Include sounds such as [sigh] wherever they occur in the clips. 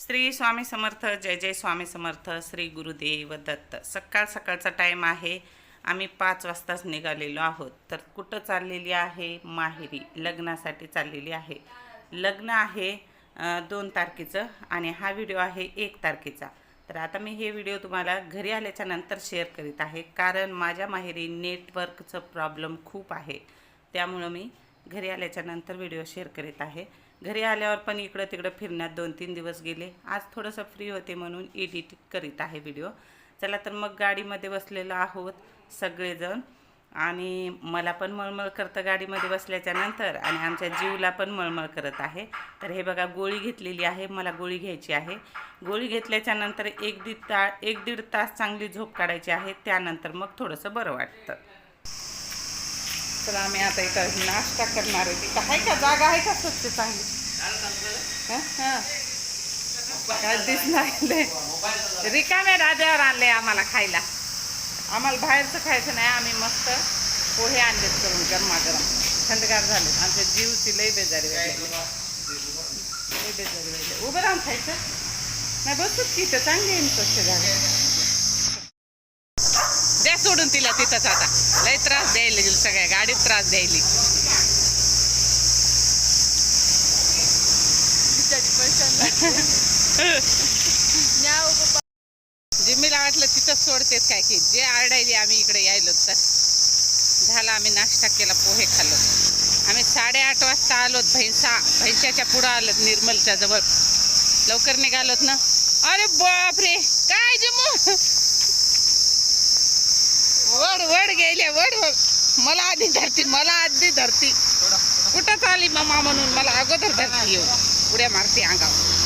श्री स्वामी समर्थ जय जय स्वामी समर्थ श्री गुरुदेव दत्त. सकाळ सकाळचा टाईम आहे. आम्ही पाच वाजताच निघालेलो आहोत. तर कुठं चाललेली आहे? माहेरी लग्नासाठी चाललेली आहे. लग्न आहे दोन तारखेचं आणि हा व्हिडिओ आहे एक तारखेचा. तर आता मी हे व्हिडिओ तुम्हाला घरी आल्याच्यानंतर शेअर करीत आहे. कारण माझ्या माहेरी नेटवर्कचं प्रॉब्लेम खूप आहे. त्यामुळं मी घरी आल्याच्यानंतर व्हिडिओ शेअर करीत आहे. घरी आल्यावर पण इकडं तिकडं फिरण्यात दोन तीन दिवस गेले. आज थोडंसं फ्री होते म्हणून एडिट करीत आहे व्हिडिओ चला तर मग गाडीमध्ये बसलेलो आहोत सगळेजण. आणि मला पण मळमळ करतं गाडीमध्ये बसल्याच्या नंतर आणि आमच्या जीवला पण मळमळ करत आहे. तर हे बघा गोळी घेतलेली आहे. मला गोळी घ्यायची आहे. गोळी घेतल्याच्या नंतर एक दीड ता एक दीड तास चांगली झोप काढायची आहे. त्यानंतर मग थोडंसं बरं वाटतं. तर आम्ही आता इथं नाश्ता करणार आहे. तिथं आहे का? जागा आहे का स्वच्छ चांगली? काय दिसणार रिकाम्या राजावर आणले आम्हाला खायला. आम्हाला बाहेरचं खायचं नाही. आम्ही मस्त पोहे आणलेत करून गरमागरम. थंडगार झाले आमच्या जीवची लई बेजारी वाटली. लई बेजारी वाटली. उभं राहून खायचं? नाही बसूच की इथं. चांगली आहे स्वच्छ झाले सोडून तिला तिथंच आता. लय त्रास द्यायला गेली सगळ्या गाडीत त्रास द्यायली. [laughs] जिम्मीला वाटलं तिथंच सोडतेत काय की. जे आरडायली आम्ही इकडे यायलो तर. झाला आम्ही नाश्ता केला पोहे खाल्लो. आम्ही साडेआठ वाजता आलोत भैंसा भैंसाच्या पुढं आलोत निर्मलच्या जवळ. लवकर निघालोत ना. अरे बापरे! काय जमू? वड वड गेले वड वड. मला आधी धरती मला आधी धरती. कुठं चालली मामा म्हणून? मला अगोदर धरती येऊ उड्या मारते अंगावर.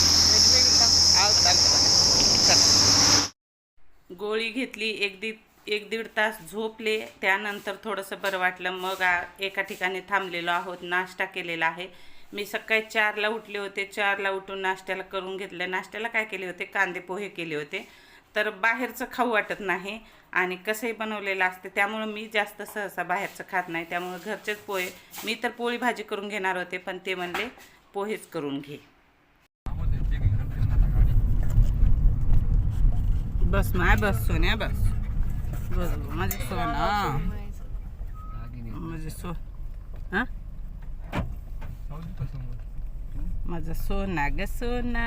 गोळी घेतली एक दीड एक दीड तास झोपले. त्यानंतर थोडंसं बरं वाटलं. मग एका ठिकाणी थांबलेलो आहोत. नाश्ता केलेला आहे. मी सकाळी चारला उठले होते. चारला उठून नाश्त्याला करून घेतलं. नाश्त्याला काय केले होते? कांदे पोहे केले होते. तर बाहेरचं खाऊ वाटत नाही आणि कसंही बनवलेलं असते त्यामुळं मी जास्त सहसा बाहेरचं खात नाही. त्यामुळं घरचेच पोहे मी तर पोळी भाजी करून घेणार होते पण ते म्हणले पोहेच करून घे. बस माय बस सोन्या बस. बस माझे सोना माझे सो हां? माझं सोना ग सोना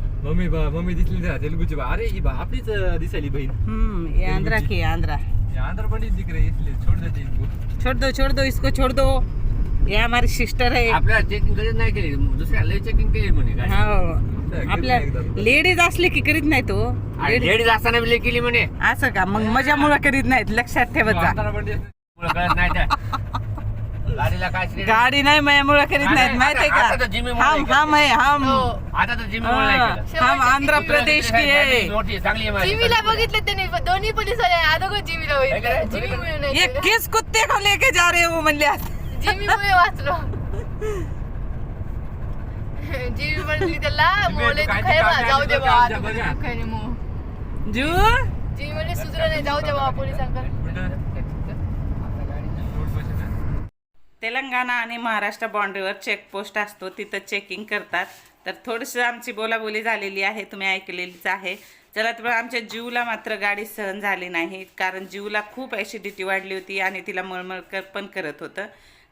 मम्मी बा मम्मी दिसली ना तेलुगूची बा. अरे ही बा आपलीच दिसायली बहीण. हम्म ये आंध्रा की आंध्रा. ये आंध्र पण दिख रही है इसलिए छोड़ देते इनको छोड़ दो छोड़ दो इसको छोड़ दो. ये हमारी सिस्टर है आपल्याला चेकिंग कधीच नाही केली. दुसऱ्या लय चेकिंग केली म्हणे हो. आपल्या लेडीज असले की करीत नाही तो. लेडीज असताना बी लय केली म्हणे. असं का? मग मजामुळं करीत नाहीत. लक्षात ठेवत जा. आंध्र कळत नाही त्या. [laughs] गाडीला काय श्री- गाडी नाही माझ्यामुळं करीत नाही, नाहीत माहितीये आता- आता तर का हम हम है हम. आता तर नाही हाँ. हम आंध्र प्रदेश की है मोठी आहे, चांगली आहे माझी. जिमीला बघितलं त्यांनी दोन्ही पोलीस आले अगोदर जिमीला काय बघितलं ये नाही किस कुत्ते को लेके जा रहे हो म्हणले जिमीमुळे वाचलो. जिमी म्हणली त्याला जिमी मोले तू बा जाऊ दे बा काय तू काय तू खाय नाही मग जू? जिमी म्हणली सुधरा नाही जाऊ दे बाबा पोलिसांकडे. तेलंगणा आणि महाराष्ट्र बाँड्रीवर चेकपोस्ट असतो तिथं चेकिंग करतात. तर थोडीशी आमची बोलाबोली झालेली आहे तुम्ही ऐकलेलीच आहे. चला तर आमच्या जीवला मात्र गाडी सहन झाली नाही कारण जीवला खूप ॲसिडिटी वाढली होती आणि तिला मळमळ कर पण करत होतं.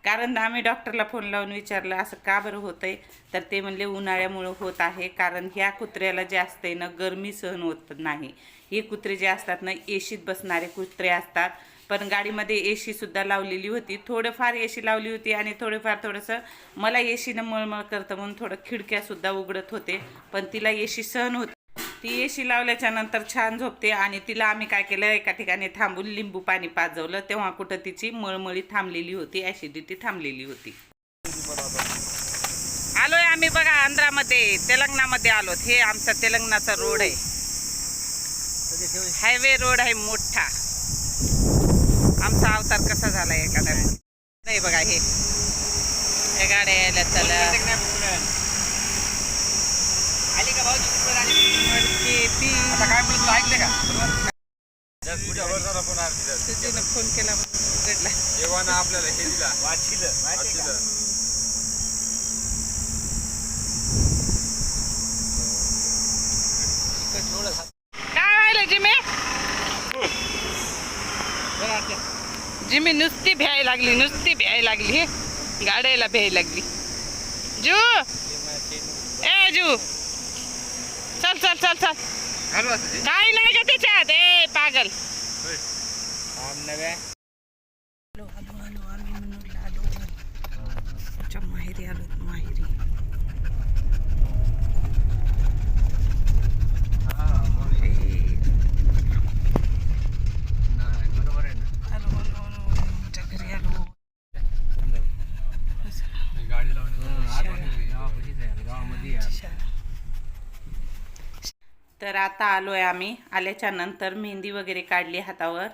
कारण आम्ही डॉक्टरला फोन लावून विचारलं असं का बरं होतं आहे तर ते म्हणले उन्हाळ्यामुळं होत आहे कारण ह्या कुत्र्याला जे असते ना गरमी सहन होत नाही. हे कुत्रे जे असतात ना एशीत बसणारे कुत्रे असतात. पण गाडीमध्ये ए सुद्धा लावलेली होती. थोडंफार ए सी लावली होती आणि थोडंफार थोडंसं मला ए सीनं मळमळ करतं म्हणून थोडं खिडक्यासुद्धा उघडत होते. पण तिला ए सी सहन होती ती ए सी लावल्याच्या नंतर छान झोपते आणि तिला आम्ही काय केलं एका ठिकाणी थांबून लिंबू पाणी पाजवलं. तेव्हा कुठं तिची मळमळी थांबलेली होती ॲसिडिटी थांबलेली होती. आलोय आम्ही बघा आंध्रामध्ये तेलंगणामध्ये आलोत. हे आमचा तेलंगणाचा रोड आहे. हायवे रोड आहे मोठा. आमचा अवतार कसा झाला एखाद्या नाही बघा हे. या गाड्या यायला चला. आली का ऐकले का? तुझीनं फोन केला उघडला. जेव्हा आपल्याला हे दिला. वाचिलं. माहिती का काय व्हायला जिमे जिमी नुसती भ्याय लागली नुसती भ्याय लागली. हे गाड्याला भ्याय लागली. जू! ए जू! चल चल चल चल. काय नाही का त्याच्यात. ए पागल आम नव्या माहेरी आलो माहेरी बरोबर आहे ना आलो आलो आलो आमच्या घरी आलो गाडी लावून गावामध्ये तर आता आलो आहे आम्ही. आल्याच्यानंतर मेहंदी वगैरे काढली हातावर.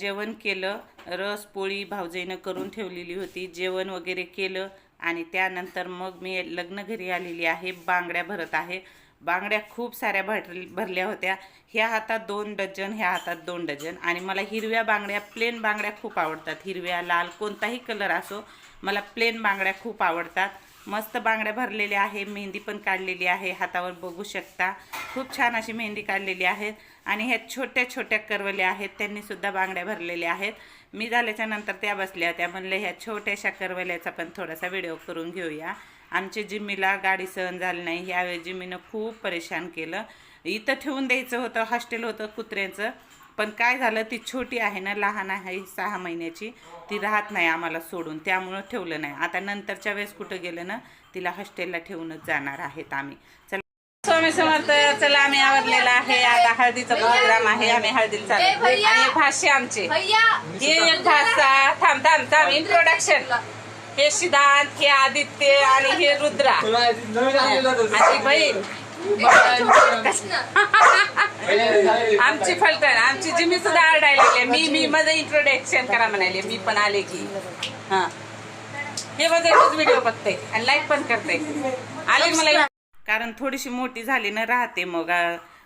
जेवण केलं. रस पोळी भावजईनं करून ठेवलेली होती. जेवण वगैरे केलं आणि त्यानंतर मग मी लग्न घरी आलेली आहे. बांगड्या भरत आहे. बांगड्या खूप साऱ्या भर भरल्या होत्या. ह्या हातात दोन डझन ह्या हातात दोन डझन. आणि मला हिरव्या बांगड्या प्लेन बांगड्या खूप आवडतात. हिरव्या लाल कोणताही कलर असो मला प्लेन बांगड्या खूप आवडतात. मस्त बांगड्या भरलेल्या आहे मेहंदी पण काढलेली आहे हातावर बघू शकता. खूप छान अशी मेहंदी काढलेली आहे आणि ह्या छोट्या छोट्या करवल्या आहेत त्यांनीसुद्धा बांगड्या भरलेल्या आहेत. मी झाल्याच्यानंतर त्या बसल्या होत्या म्हणलं ह्या छोट्याशा करवल्याचा पण थोडासा व्हिडिओ करून घेऊया. आमच्या जिम्मीला गाडी सहन झाली नाही यावेळी जिम्मीनं खूप परेशान केलं. इथं ठेवून द्यायचं होतं हॉस्टेल होतं कुत्र्यांचं. पण काय झालं ती छोटी आहे ना लहान आहे सहा महिन्याची ती राहत नाही आम्हाला सोडून त्यामुळं ठेवलं नाही. आता नंतरच्या वेळेस कुठं गेलं ना तिला हॉस्टेलला ठेवूनच जाणार आहेत आम्ही. चला. स्वामी समर्थ चला आम्ही आवरलेला आहे. आता हळदीचा प्रोग्राम आहे आम्ही हळदीला चालू आणि भाष्य आमचे. भैया! हे एक भाषा थांब थांब थांब. इंट्रोडक्शन हे सिद्धांत हे आदित्य आणि हे रुद्रा. आणि बहीण. आमची फलटण आमची जिमी सुद्धा आरडायला लागले मी मी माझं इंट्रोडक्शन करा म्हणाले मी पण आले की. हा. हे माझं व्हिडिओ बघते. आणि लाईक पण करते. आले मला कारण थोडीशी मोठी झाली ना राहते मग.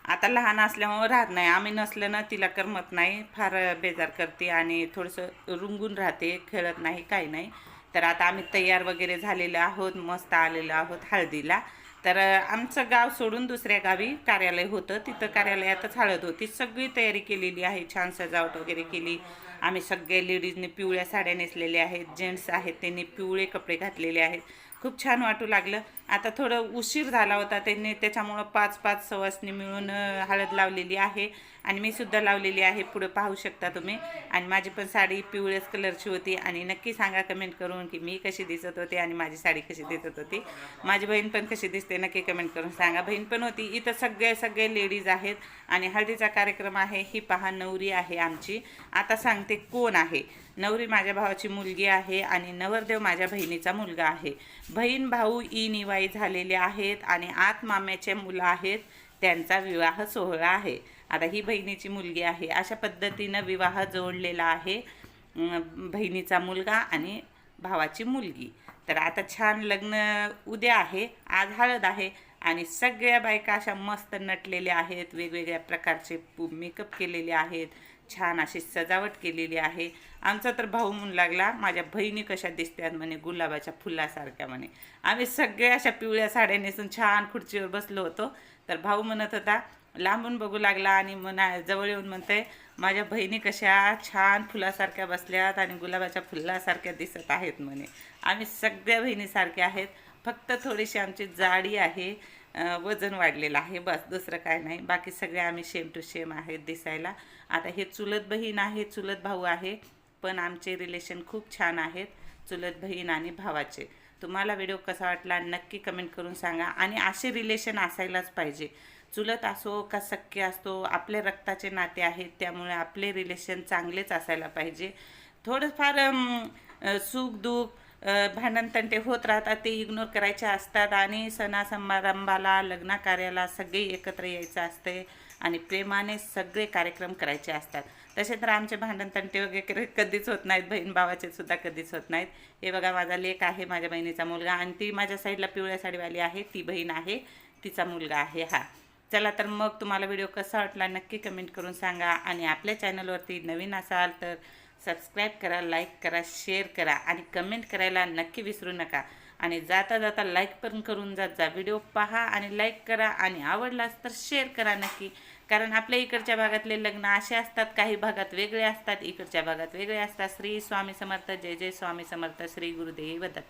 आता लहान असल्यामुळे राहत नाही. आम्ही नसलं ना तिला करमत नाही. फार बेजार करते आणि थोडंसं रुंगून राहते खेळत नाही काही नाही. तर आता आम्ही तयार वगैरे झालेलो आहोत मस्त आलेलो आहोत हळदीला. तर आमचं गाव सोडून दुसऱ्या गावी कार्यालय होतं. तिथं कार्यालयातच हळद होती. सगळी तयारी केलेली आहे. छान सजावट वगैरे केली. आम्ही सगळे लेडीजने पिवळ्या साड्या नेसलेल्या आहेत. जेंट्स आहेत त्यांनी पिवळे कपडे घातलेले आहेत. खूप छान वाटू लागलं. आता थोडं उशीर झाला होता त्यांनी त्याच्यामुळं पाच पाच सवासनी मिळून हळद लावलेली आहे. आणि मी सुद्धा लावलेली आहे. पुढं पाहू शकता तुम्ही. आणि माझी पण साडी पिवळ्याच कलरची होती. आणि नक्की सांगा कमेंट करून की मी कशी दिसत होते आणि माझी साडी कशी दिसत होती. माझी बहीण पण कशी दिसते नक्की कमेंट करून सांगा. बहीण पण होती. इथं सगळे सगळे लेडीज आहेत. आणि हळदीचा कार्यक्रम आहे. ही पहा नवरी आहे आमची. आता सांगते कोण आहे. नवरी माझ्या भावाची मुलगी आहे. आणि नवरदेव माझ्या बहिणीचा मुलगा आहे. बहीण भाऊ ई निवाई झालेले आहेत आणि आत माम्याचे मुलं आहेत त्यांचा विवाह सोहळा आहे. आता ही बहिणीची मुलगी आहे. अशा पद्धतीनं विवाह जोडलेला आहे बहिणीचा मुलगा आणि भावाची मुलगी. तर आता छान लग्न उद्या आहे आज हळद आहे आणि सगळ्या बायका अशा मस्त नटलेल्या आहेत वेगवेगळ्या प्रकारचे मेकअप केलेले आहेत. छान अशी सजावट केलेली आहे. आमचा तर भाऊ म्हणू लागला माझ्या बहिणी कशा दिसतात म्हणे गुलाबाच्या फुलासारख्या म्हणे. आम्ही सगळे अशा पिवळ्या साड्या नेसून छान खुर्चीवर बसलो होतो. तर भाऊ म्हणत होता लांबून बघू लागला आणि म्हणा जवळ येऊन म्हणते माझ्या बहिणी कशा छान फुलासारख्या बसल्यात आणि गुलाबाच्या फुलासारख्या दिसत आहेत म्हणे. आम्ही सगळ्या बहिणीसारख्या आहेत. फक्त थोडीशी आमची जाडी आहे. वजन वाढलेलं आहे. बस दुसरं काय नाही. बाकी सगळे आम्ही सेम टू सेम आहेत दिसायला. आता हे चुलत बहीण आहे चुलत भाऊ आहे पण आमचे रिलेशन खूप छान आहेत चुलत बहीण आणि भावाचे. तुम्हाला व्हिडिओ कसा वाटला नक्की कमेंट करून सांगा. आणि असे रिलेशन असायलाच पाहिजे. चुलत असो का सख्य असतो आपल्या रक्ताचे नाते आहेत त्यामुळे आपले रिलेशन चांगलेच असायला पाहिजे. थोडंफार सुख दुःख भांडणतंटे भांडण तंटे होत राहतात ते इग्नोर करायचे असतात आणि सणा समारंभाला लग्न कार्याला सगळे एकत्र यायचं असते आणि प्रेमाने सगळे कार्यक्रम करायचे असतात. तसे तर आमचे भांडण तंटे वगैरे कधीच होत नाहीत बहीण भावाचे सुद्धा कधीच होत नाहीत. हे बघा माझा लेख आहे माझ्या बहिणीचा मुलगा आणि ती माझ्या साईडला पिवळ्या साडीवाली आहे ती बहीण आहे तिचा मुलगा आहे हा. चला तर मग तुम्हाला व्हिडिओ कसा वाटला नक्की कमेंट करून सांगा आणि आपल्या चॅनलवरती नवीन असाल तर सबस्क्राईब करा लाईक करा शेअर करा आणि कमेंट करायला नक्की विसरू नका. आणि जाता जाता लाईक पण करून जात जा व्हिडिओ पहा आणि लाईक करा आणि आवडलाच तर शेअर करा नक्की. कारण आपल्या इकडच्या भागातले लग्न असे असतात काही भागात वेगळे असतात इकडच्या भागात वेगळे असतात. श्री स्वामी समर्थ जय जय स्वामी समर्थ श्री गुरुदेव दत्त.